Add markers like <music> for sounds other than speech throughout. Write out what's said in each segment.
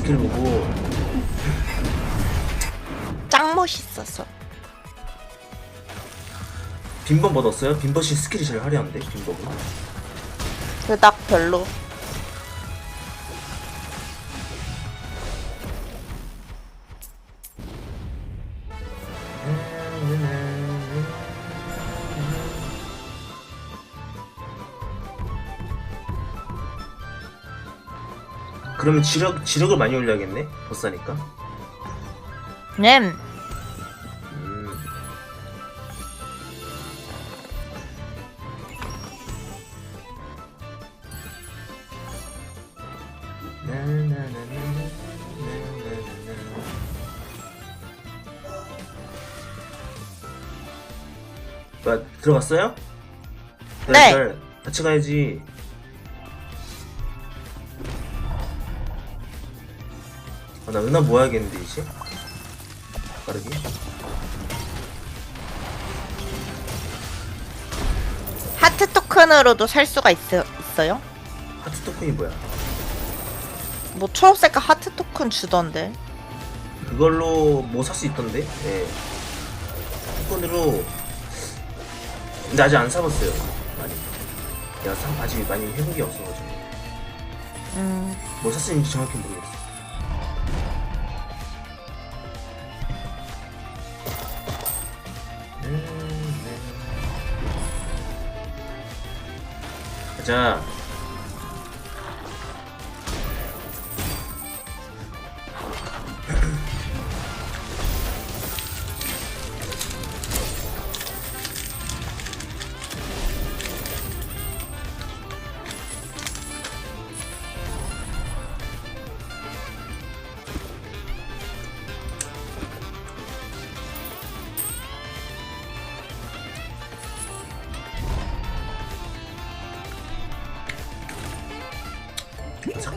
스킬 보고 짱 멋있었어. 빈번 얻었어요? 빈번이 스킬이 제일 화려한데 빈번은 그닥 별로. 그러면 지력 지력을 많이 올려야겠네 보스하니까 냠. 음. 뭐 들어갔어요? 네. 별, 같이 가야지. 나 은하 모아야겠는데 이제. 빠르게. 하트 토큰으로도 살 수가 있, 있어요? 하트 토큰이 뭐야? 뭐 초록색깔 하트 토큰 주던데. 그걸로 뭐 살 수 있던데? 예. 토큰으로. 근데 아직 안 사봤어요. 많이. 내가 사, 아직 많이 회복이 없어가지고. 음. 뭐 샀는지 정확히 모르겠어. 가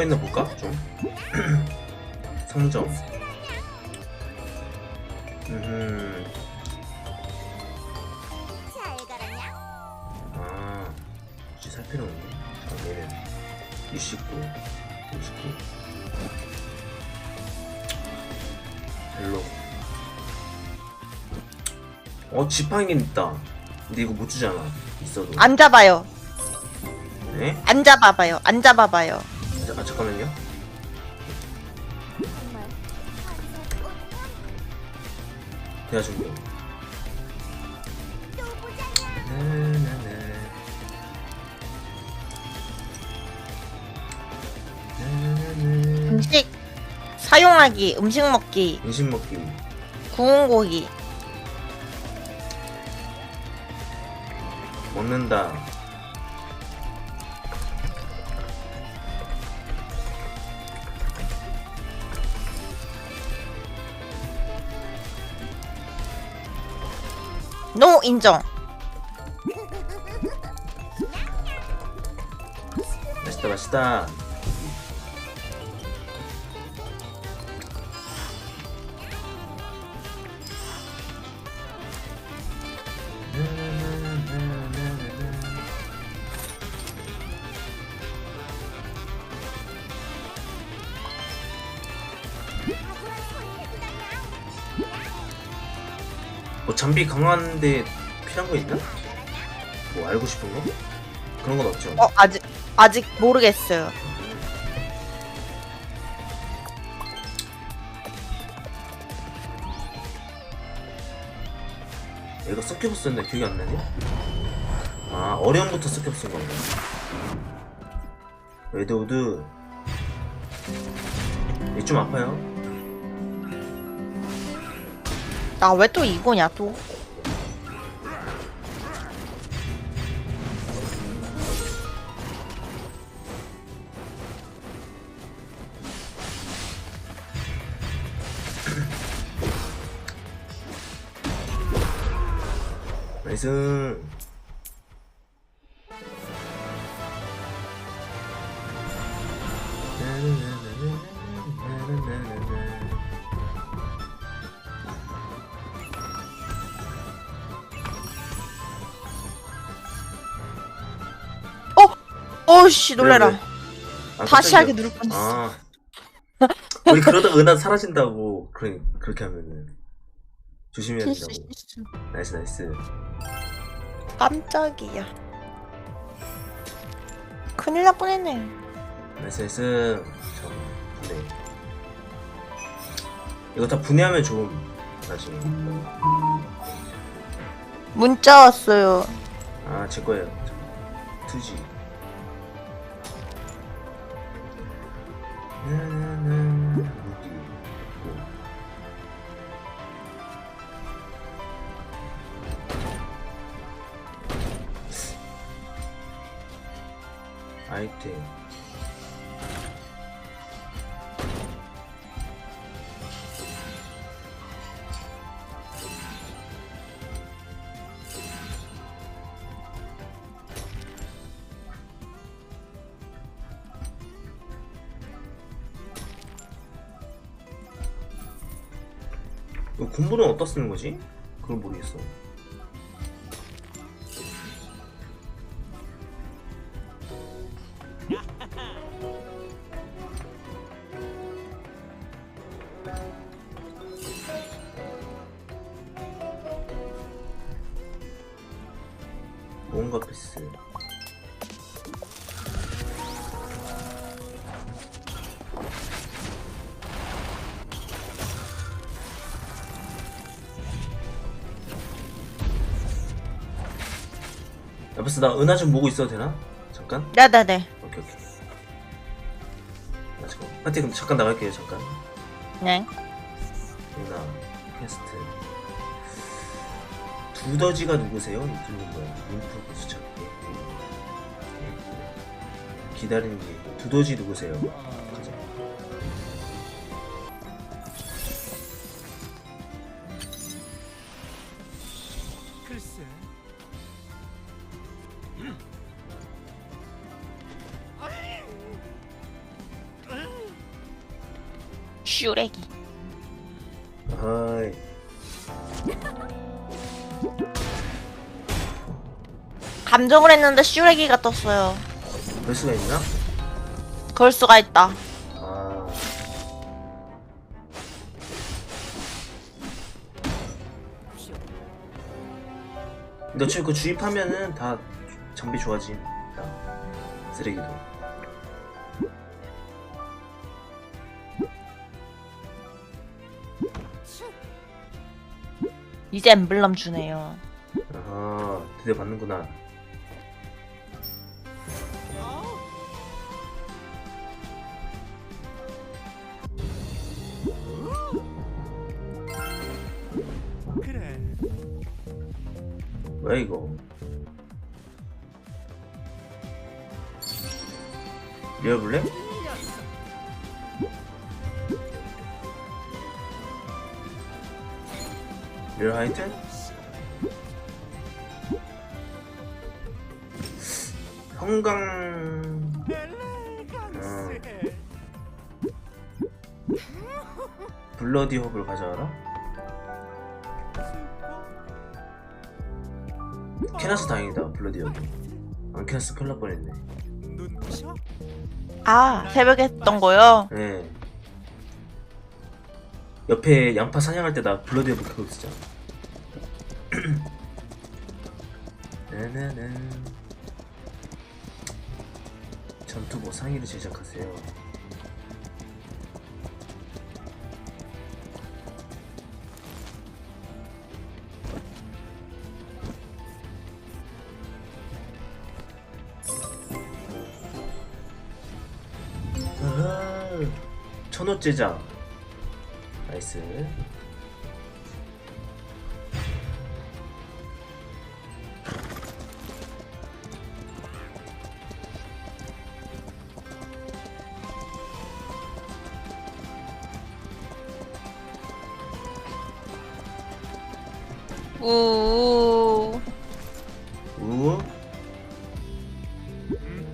자. 사건 있나 볼까? 좀. <clears throat> 상점. 음. 아, 굳이 살 필요 없네. 아, 얘는 69, 69. 별로. 어, 지팡이는 있다. 근데 이거 못 주잖아. 있어도. 안 잡아요. 네? 안 잡아봐요. 안 잡아봐요. 자, 아, 잠깐만요. 대화 준비. 음식 사용하기, 음식 먹기, 음식 먹기. 구운 고기. 먹는다. 노 인정. 맛 장비 강화하는데 필요한 거 있나? 뭐 알고 싶은 거? 그런 건 없죠. 어 아직 아직 모르겠어요. 얘가 서큐브스였는데 기억이 안 나네? 아, 어려움부터 서큐브스인 건가? 레드우드. 얘 좀 아파요. 나 왜 또 이거냐 또? 나이스. 어우씨 놀래라. 왜, 왜? 아, 다시. 하게 누를 뻔했어. 아, <laughs> 우리 그러다가 은하 사라진다고 그러, 그렇게 하면은 조심해야 실수 된다고 실수. 나이스 나이스 깜짝이야. 큰일 날 뻔했네. 나이스 나이스 잠깐만 분해 이거 다 분해하면 좋음 나중에 문자 왔어요. 아제 거예요. 투지 나나 군부는 어디다 쓰는 거지? 그걸 모르겠어. 뭔가 패스. 옆에서 나 은하 좀 보고 있어도 되나? 잠깐? 네네네. 오케이 오케이. 나 잠깐. 파티 그럼 잠깐 나갈게요 잠깐. 네. 은하 퀘스트. 두더지가 누구세요? 이틀린 거야. 인프로 수첩기. 기다리는 게 두더지 누구세요? 감정을 했는데 슈렉이가 떴어요. 볼 수가 있나? 그럴 수가 있다. 아. 근데 어차피 그 주입하면은 다 장비 좋아짐. 다 쓰레기도. 이제 엠블럼 주네요. 아, 드디어 받는구나. 뭐야 이거? 리얼블랙? 리얼 하이튼? 형광 엘레강세 블러디 허브를 가져와라? 캐나스 다행이다 블러디 허브 안 캐나스 큰일 날 뻔했네. 아 새벽에 했던 거요. 예 옆에 양파 사냥할 때 나 블러디 허브 그거 쓰잖아 <clears throat> 나나나. 전투보 상의를 제작하세요 천옷 제작 나이스 우. 우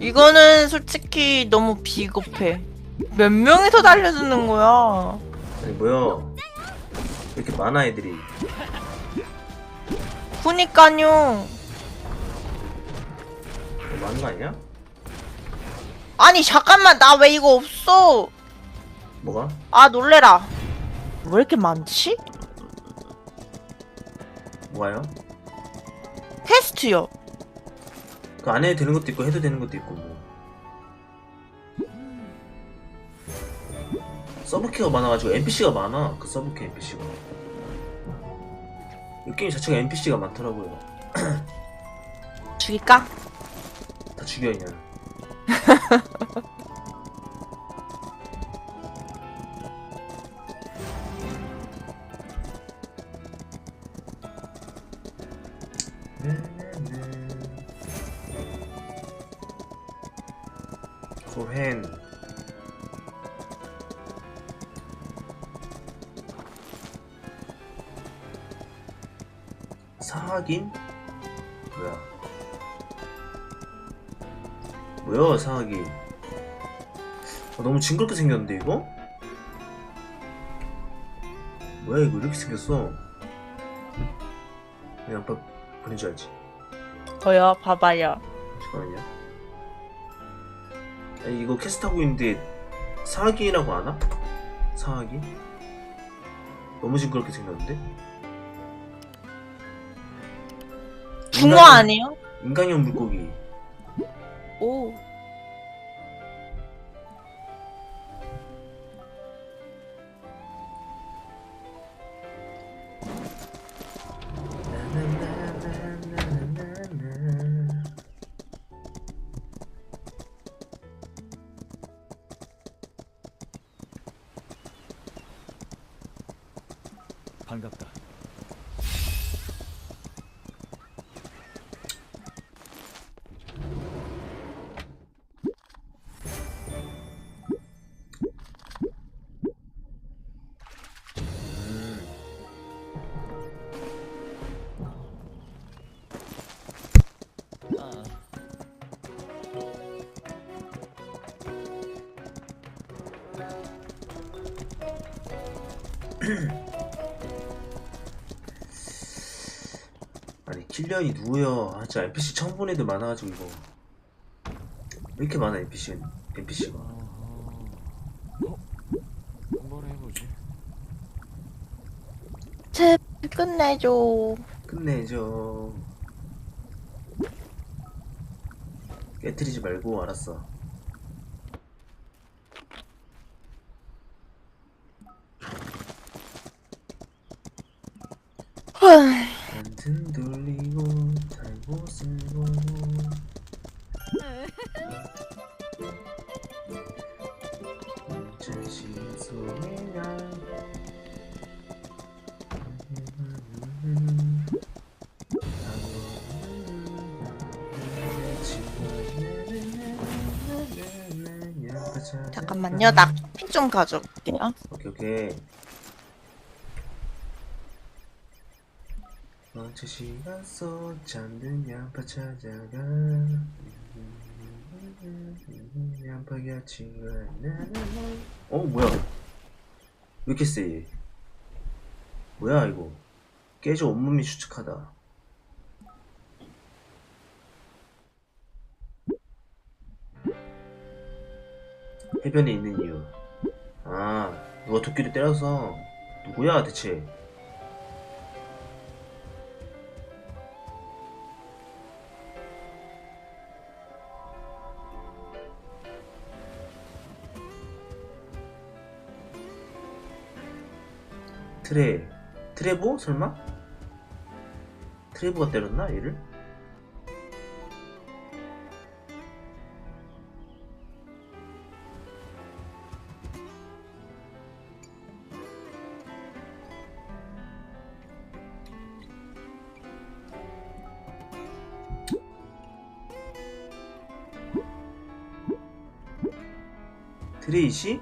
이거는 솔직히 너무 비겁해. 몇 명이서 달려드는 거야? 아니 뭐야 왜 이렇게 많아 애들이 그니까요. 너무 많은 거 아니야? 아니 잠깐만 나 왜 이거 없어? 뭐가? 아 놀래라. 왜 이렇게 많지? 뭐가요? 퀘스트요. 그 안 해도 되는 것도 있고 해도 되는 것도 있고 뭐 서브키가 많아가지고 NPC가 많아. 그 서브키 NPC가. 이 게임 자체가 NPC가 많더라고요. 죽일까? 다 죽여 그냥 <laughs> 사하긴? 뭐야 뭐야 사하긴 어, 너무 징그럽게 생겼는데 이거? 뭐야 이거 이렇게 생겼어 그냥 아빠 보낸 줄 알지 저요 봐봐요. 잠깐만요 아니 이거 캐스트 하고 있는데 사하긴이라고 아나? 사하긴? 너무 징그럽게 생겼는데? 붕어 인간형- 아니에요? 인간형 물고기 오. 반갑다. <clears throat> 아니 킬리언이 누구야 아 진짜 NPC 처음 본 애들 많아가지고 이거 왜 이렇게 많아 NPC NPC가 어? 뭘 해보지? 제발 끝내줘. 끝내줘 깨트리지 말고 알았어 잠깐만요. 나 커피 좀 가져올게요. 오케이 오케이 먼저 시간 속 잠든 양파 찾아가 어 뭐야? 왜 이렇게 세? 얘? 뭐야 이거? 깨져 온몸이 수축하다. 해변에 있는 이유. 아 누가 도끼를 때려서? 누구야 대체 트레 트레보? 설마? 트레보가 때렸나 얘를? 트레이시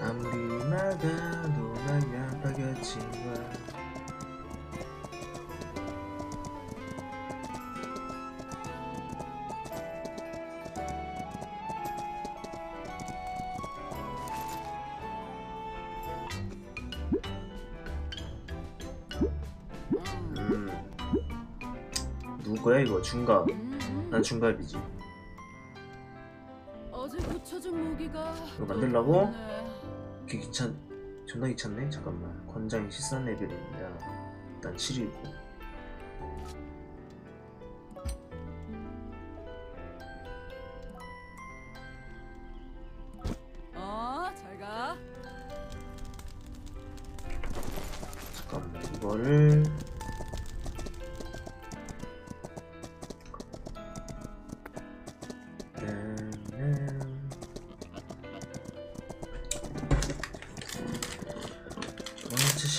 아무리 막아도 난 양파같이 와. 음. 누구야 이거? 중갑. 난 중갑이지 이거 만들라고? 네. 이렇게 귀찮 존나 귀찮네 잠깐만 권장이 13 레벨입니다 일단 7이고 어, 잘 가. 잠깐만 이거를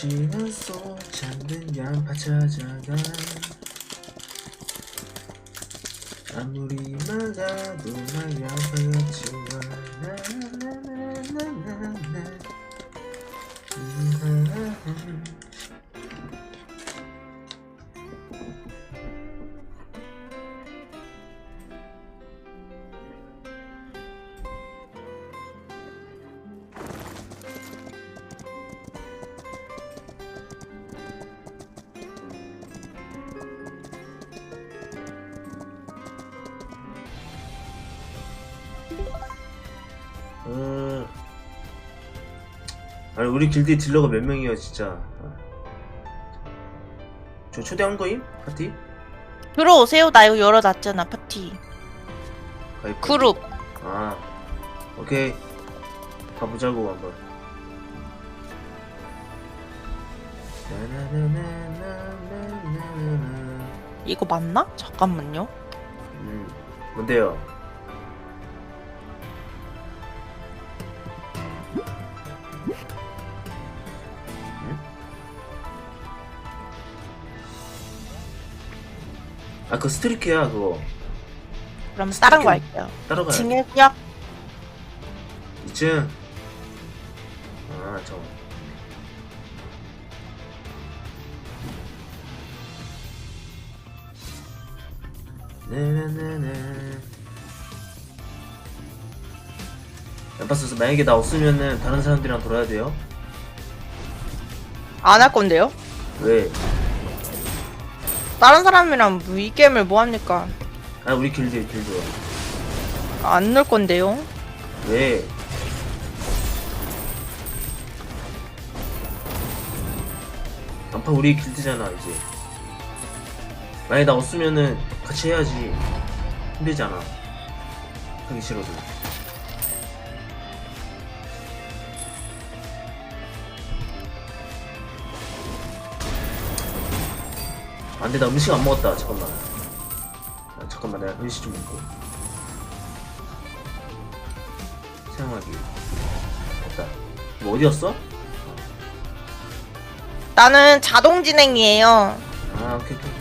시간 속 잠든 양파 찾아가 아무리 막아도 난 양파 아니 우리 길드 딜러가 몇 명이야 진짜 저 초대한 거임? 파티? 들어오세요. 나 이거 열어놨잖아 파티. 가입 그룹. 아 오케이 가보자고 한번 나나나나나나나나. 이거 맞나? 잠깐만요. 음 뭔데요? 아 그 스트리크야 그거 그럼 다른 거 할게요. 따라가야 돼 징일구역 2층 아 잠깐 네네네네 엠파스스 만약에 나 없으면은 다른 사람들이랑 돌아야 돼요? 안 할 건데요? 왜? 다른 사람이랑 뭐이 게임을 뭐 합니까? 아 우리 길드 길드 안 넣을 건데요? 왜? 안파 우리 길드잖아 이제 만약에 나 없으면은 같이 해야지 힘들잖아 하기 싫어도 안돼 나 음식 안 먹었다 잠깐만 아, 잠깐만 내가 음식 좀 먹고 사용하기 됐다 뭐 어디였어? 나는 자동 진행이에요. 아 오케이 오케이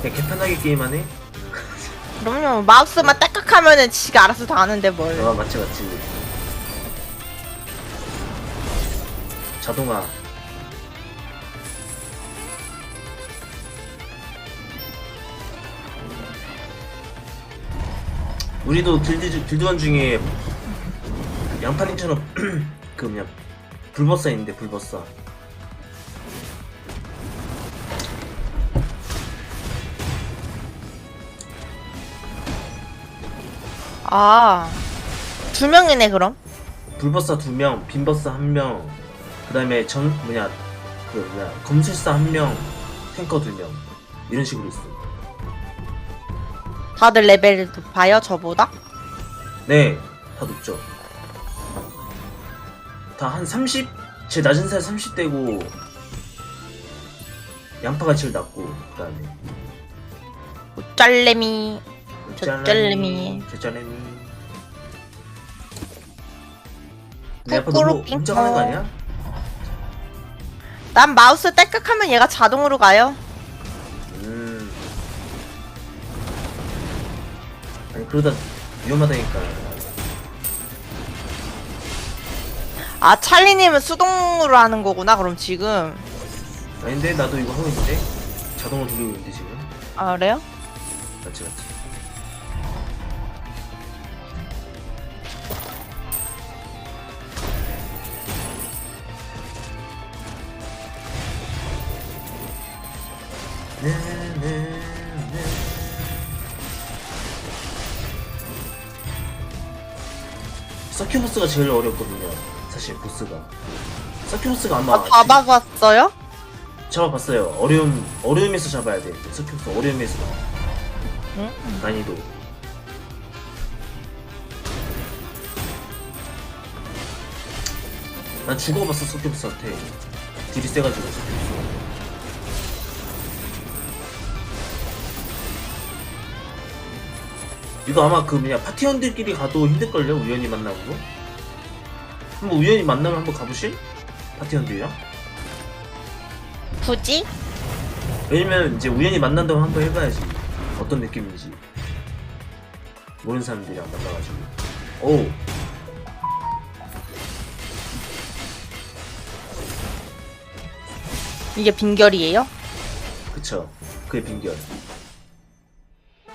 그냥 개편하게 게임하네? 그럼요. 마우스만 딸깍하면은 지가 알아서 다 하는데 뭘. 아 맞지 맞지 자동화 우리도 길드, 길드원 중에 양파링처럼 <clears throat> 그 뭐냐 불버사 있는데 불버사 아. 두 명이네 그럼. 불버사 두 명, 빈버사 한 명, 그 다음에 전 뭐냐 그 뭐냐 검술사 한 명, 탱커 두 명 이런 식으로 있어. 다들 레벨이 높아요 저보다? 네, 다 높죠. 다 한 30, 제 낮은 살 30대고 양파가 제일 낮고 그 다음에 짤레미. 젖잘레미. 젖잘레미. 내 거꾸로 너무 거 아니야? 난 마우스 딸깍하면 얘가 자동으로 가요. 그러다 위험하다니까. 아 찰리님은 수동으로 하는 거구나 그럼 지금 아닌데 나도 이거 하고 있는데 자동으로 돌리고 있는데 지금. 아 그래요? 맞지 맞지. 네, 네, 네. 서큐버스가 제일 어렵거든요. 사실 보스가. 서큐버스가 아마 아 잡아봤어요? 잡아봤어요. 어려움 어려움에서 잡아야 돼. 서큐버스 어려움에서 응? 난이도. 난 죽어봤어 서큐버스한테. 딜이 세가지고 서큐버스. 이거 아마 그 뭐냐 파티원들끼리 가도 힘들걸요 우연히 만나고 한번 우연히 만나면 한번 가보실? 파티원들이랑? 굳이? 왜냐면 이제 우연히 만난다고 한번 해봐야지 어떤 느낌인지 모르는 사람들이랑 만나가지고 오 이게 빈결이에요? 그쵸 그게 빈결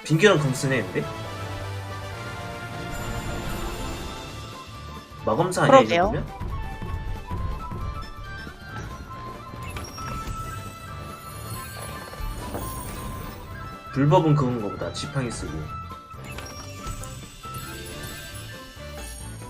빈결은 검수네 근데 마검사 아니야 이 그러게요. 정도면? 불법은 그건가 보다 지팡이 쓰고